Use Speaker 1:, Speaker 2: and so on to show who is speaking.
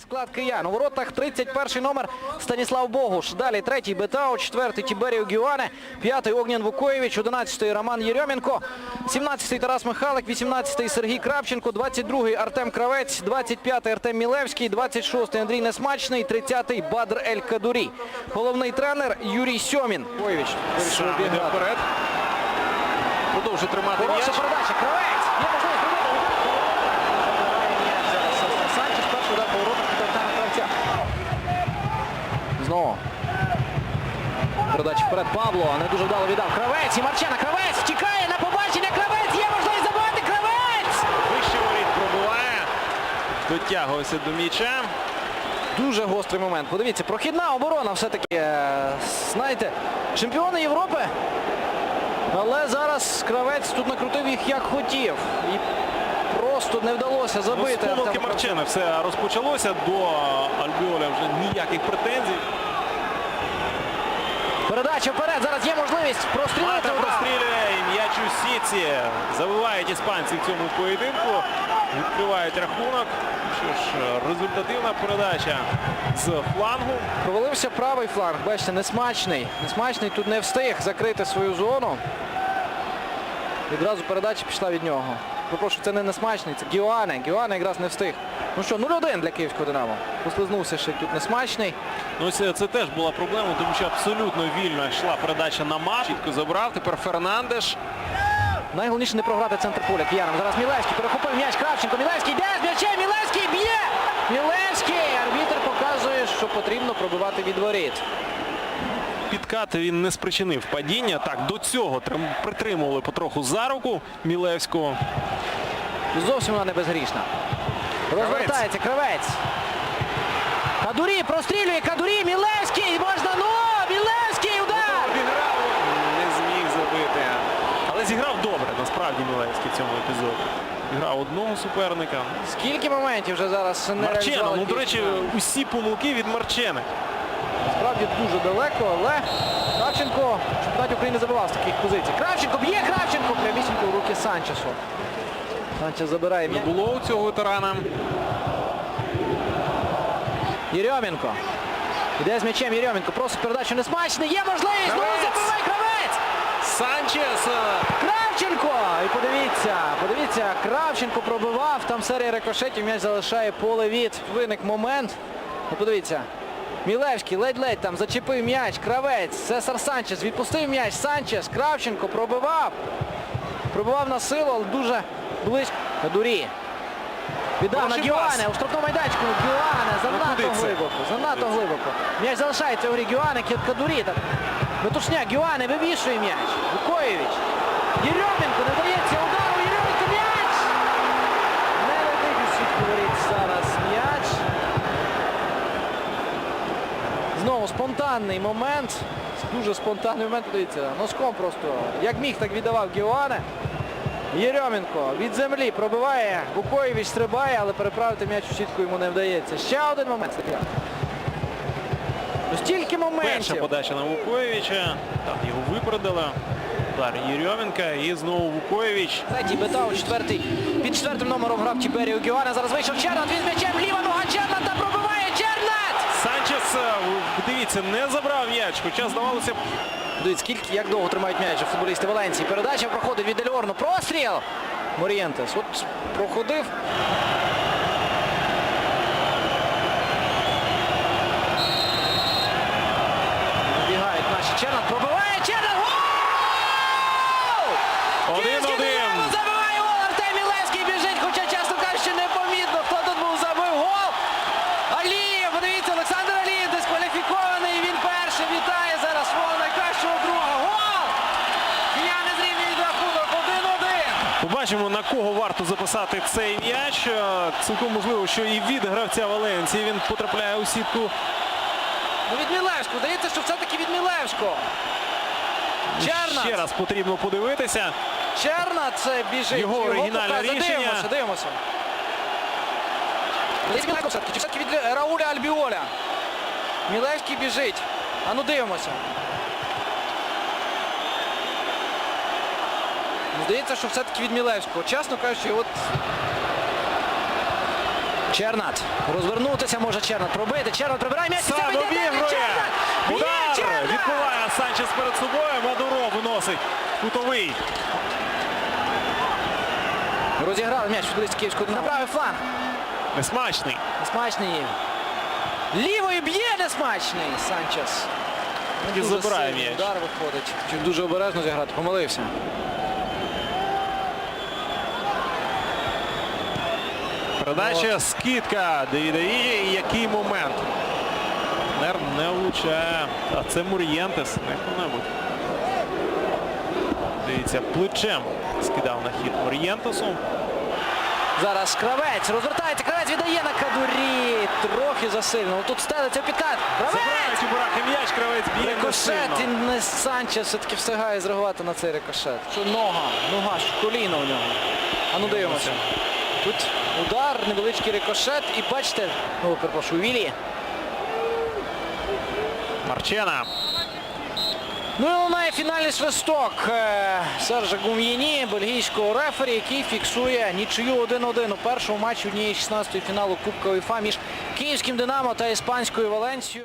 Speaker 1: Склад киян. У воротах 31 номер Станіслав Богуш. Далі третій Бетау, четвертий Тіберіо Гюане, п'ятий Огнян Вукоєвич, одинадцятий Роман Єрьоменко, 17-й Тарас Михалик, 18-й Сергій Кравченко, 22-й Артем Кравець, 25-й Артем Мілевський, 26-й Андрій Несмачний, 30-й Бадр Ель Кадурі. Головний тренер Юрій Сьомін.
Speaker 2: Вперед. Продовжує тримати
Speaker 1: Хороша передача. Кравець. Є можливість пробити. Забирає м'яч зараз Саша Санчес. Перший удар по воротах від Артема Кравця. Знову. Передача вперед Павло. Не дуже вдало віддав. Кравець. І Марчена. Кравець. Втікає на побачення. Кравець. Є можливість забивати. Кравець.
Speaker 2: Вище воріт пробиває. Дотягується до м'яча.
Speaker 1: Дуже гострий момент. Подивіться, прохідна оборона все-таки. е, Знаєте, чемпіони Європи. Але зараз Кравець тут накрутив їх як хотів. І просто не вдалося
Speaker 2: Ну, з
Speaker 1: забити.
Speaker 2: помилки Марчена все розпочалося. До Альбіоля вже ніяких претензій.
Speaker 1: Передача вперед. Зараз є можливість прострілити.
Speaker 2: Прострілює і м'яч у сітці. Забивають іспанці в цьому поєдинку. Відкривають рахунок. Що ж, результативна передача з флангу.
Speaker 1: Провалився правий фланг. Бачите, несмачний. Несмачний тут не встиг закрити свою зону. Відразу передача пішла від нього. Попрошу, це не несмачний, це Гіоане. Гіоане якраз не встиг. Ну що, 0-1 для київського Динамо. Послизнувся ще тут несмачний.
Speaker 2: Ну, це, це теж була проблема, тому що абсолютно вільно йшла передача на мат. Чітко забрав. Тепер Фернандеш.
Speaker 1: Найголовніше не програти центр поля киянам. Зараз Мілевський перехопив м'яч Кравченко. Мілевський йде з м'ячем. Мілевський б'є! Мілевський! Арбітр показує, що потрібно пробивати від воріт.
Speaker 2: Підкат він не спричинив падіння. Так, до цього притримували потроху за руку Мілевського.
Speaker 1: Зовсім вона не безгрішна. Розвертається кравець. Кадурі прострілює. Кадурі. Мілевський. Можна. Ну! Мілевський удар!
Speaker 2: Обіграв, не зміг забити. Але зіграв добре, насправді Мілевський в цьому епізоді. Грав одного суперника.
Speaker 1: Скільки моментів вже зараз не
Speaker 2: Марчена,
Speaker 1: реалізували
Speaker 2: ну до речі, усі помилки від Марчени.
Speaker 1: Справді дуже далеко, але Кравченко в чемпіонаті України забивав з таких позицій. Кравченко б'є Кравченко прямісінько в руки Санчесу. Санчес забирає
Speaker 2: Не було у цього ветерана.
Speaker 1: Єрьоменко. Іде з м'ячем Єрьоменко. Просить передачу несмачний. Є можливість. Ну, забиває Кравець!
Speaker 2: Санчес. е,
Speaker 1: Кравченко! І подивіться, подивіться, Кравченко пробивав, там серія рикошетів, м'яч залишає поле від. Виник момент. Ну, подивіться. Мілевський ледь-ледь там зачепив м'яч, кравець, Сесар Санчес відпустив м'яч, Санчес, Кравченко пробивав. Пробивав на силу, але дуже близько. Кадурі. Віддав на. Гіоане, у штрафному майданчику. Гіоане, занадто глибоко, занадто глибоко. М'яч залишається у грі Гіоане. Так. Метушня, Гіоане вивішує м'яч. Вукоєвич. Єрьоменко не дається удару. Єрьоменко м'яч! Не летить у сітку зараз м'яч. Знову спонтанний момент. Дуже спонтанний момент. Дивіться, носком просто. Як міг, так віддавав Гіоане. Єрьоменко від землі пробиває. Вукоєвич стрибає, але переправити м'яч у сітку йому не вдається. Ще один момент. Ну, стільки
Speaker 2: Перша
Speaker 1: моментів.
Speaker 2: подача на Вукоєвича. Так, його випродали. Удар Єрьоменка і знову Вукоєвич.
Speaker 1: Третій Бетау, четвертий. Під четвертим номером грав Тіберіо Гіоане. Зараз вийшов Чернат. Він з м'ячем. Ліва нога Черната пробиває. Чернат!
Speaker 2: Санчес, е, дивіться, не забрав м'яч, хоча здавалося б,
Speaker 1: Дивіться, скільки, як довго тримають м'яч футболісти Валенції. Передача проходить від Дельорну. Простріл! Морієнтес. От проходив. Набігають наші Чернат. Пробиває Чернат. Гол!
Speaker 2: Один-один.
Speaker 1: Динамо забиває гол. Артем Мілевський біжить, хоча, чесно кажучи, непомітно. Хто тут був забив гол? Алієв, подивіться, Олександр Алієв дискваліфікований. Він перший вітає зараз свого найкращого друга. Гол! Кияни зрівнюють рахунок 1-1.
Speaker 2: Побачимо, на кого варто записати цей м'яч. Е, Цілком можливо, що і від гравця Валенції він потрапляє у сітку.
Speaker 1: Ну від Мілевського. Здається, що все-таки від Мілевського. Чернат.
Speaker 2: Ще раз потрібно подивитися.
Speaker 1: Чернат це біжить.
Speaker 2: Його оригінальне рішення.
Speaker 1: Дивимося, дивимося. Мілевського все-таки. Чи все-таки від Рауля Альбіоля. Мілевський біжить. А ну дивимося. Здається, що все-таки від Мілевського. Чесно кажучи, от Чернат. Розвернутися може Чернат. Пробити. Чернат прибирає м'яч.
Speaker 2: Сам обігрує. Удар відбуває Санчес перед собою. Мадуро виносить кутовий.
Speaker 1: Розіграли м'яч футболіст Київського. На правий фланг.
Speaker 2: Несмачний.
Speaker 1: Несмачний. Лівою б'є несмачний. Санчес.
Speaker 2: І забирає м'яч.
Speaker 1: Удар виходить. Дуже обережно зіграти. Помилився.
Speaker 2: Передача, скидка. Дає і який момент. Нер не влучає. А це Мур'єнтес, не хто-небудь. Дивіться, плечем скидав на хід Мур'єнтесу.
Speaker 1: Зараз кравець. Розвертається. Кравець віддає на кадурі. Трохи засильно. Тут стелиться підкат.
Speaker 2: Забирає
Speaker 1: Кравець!
Speaker 2: Чебурака м'яч, кравець б'є
Speaker 1: Рикошет і не Санчес все-таки встигає зреагувати на цей рикошет. Що нога, нога, що коліно у нього. А ну дивимося. Тут удар, невеличкий рикошет і бачите, ну перепрошую, Вілі.
Speaker 2: Марчена.
Speaker 1: Ну і лунає фінальний свисток е, Сержа Гум'єні, бельгійського рефері, який фіксує нічию 1-1 у першому матчі однієї 16-ї фіналу Кубка УЄФА між київським Динамо та іспанською Валенсією.